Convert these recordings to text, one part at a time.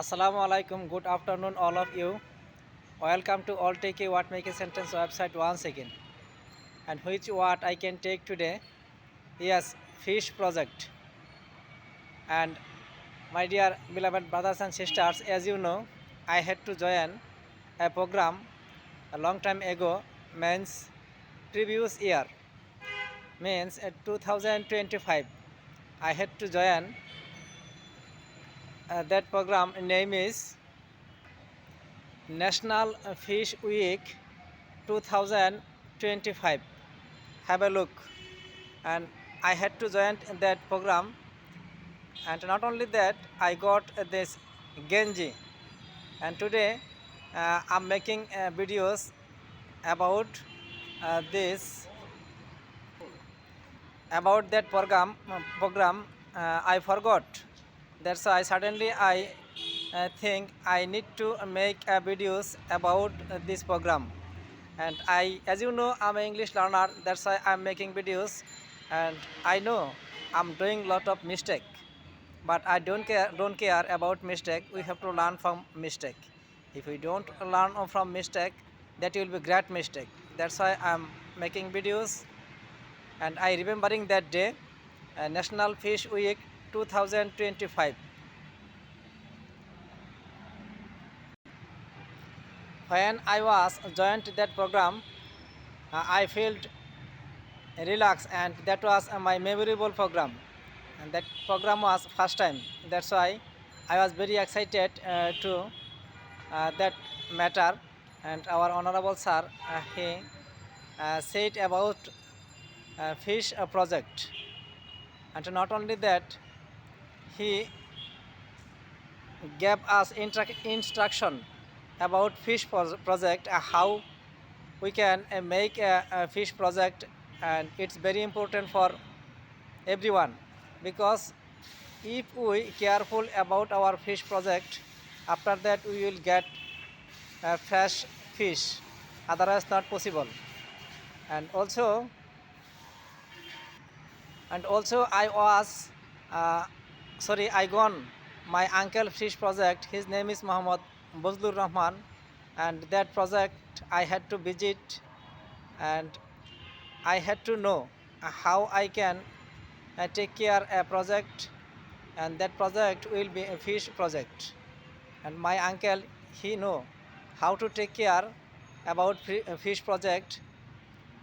Assalamu alaikum, good afternoon all of you. Welcome to all take a word make a sentence website once again. And which word I can take today? Yes, fish project. And my dear beloved brothers and sisters, as you know, I had to join a program a long time ago, means previous year, means 2025. I had to join uh, that program name is National Fish Week 2025. Have a look. And I had to join that program. And not only that, I got this Genji. And today uh, I'm making uh, videos about uh, this about that program program uh, I forgot uh, That's why suddenly I uh, think I need to make a videos about uh, this program. And I, as you know, I'm an English learner. That's why I'm making videos. And I know I'm doing lot of mistake. But I don't care, don't care about mistake. We have to learn from mistake. If we don't learn from mistake, that will be great mistake. That's why I'm making videos. And I remembering that day, uh, National Fish Week two thousand twenty five when I was joined that program, I felt relaxed and that was my memorable program. And that program was first time. That's why I was very excited uh, to uh, that matter. And our honorable sir, uh, he uh, said about uh, fish uh, project. And not only that, he gave us instruction about fish project uh, how we can uh, make a, a, fish project and it's very important for everyone because if we careful about our fish project after that we will get uh, fresh fish otherwise not possible and also and also i was Sorry, I gone. My uncle fish project, his name is Mohammad Bozlur Rahman, and that project I had to visit and I had to know how I can uh, take care of a project, and that project will be a fish project. And my uncle, he know how to take care about uh, fish project,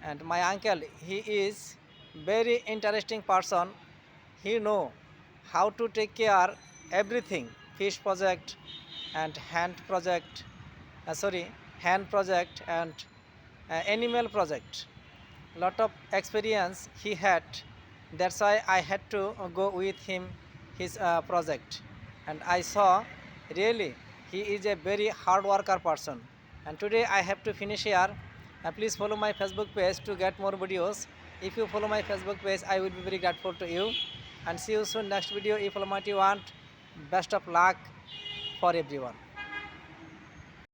and my uncle, he is very interesting person. He know how to take care everything, fish project and hand project and animal project. Lot of experience he had, that's why I had to go with him his project, and I saw really he is a very hard worker person. And today I have to finish here. Please follow my Facebook page to get more videos. If you follow my Facebook page, I will be very grateful to you. and see you soon next video if almighty want best of luck for everyone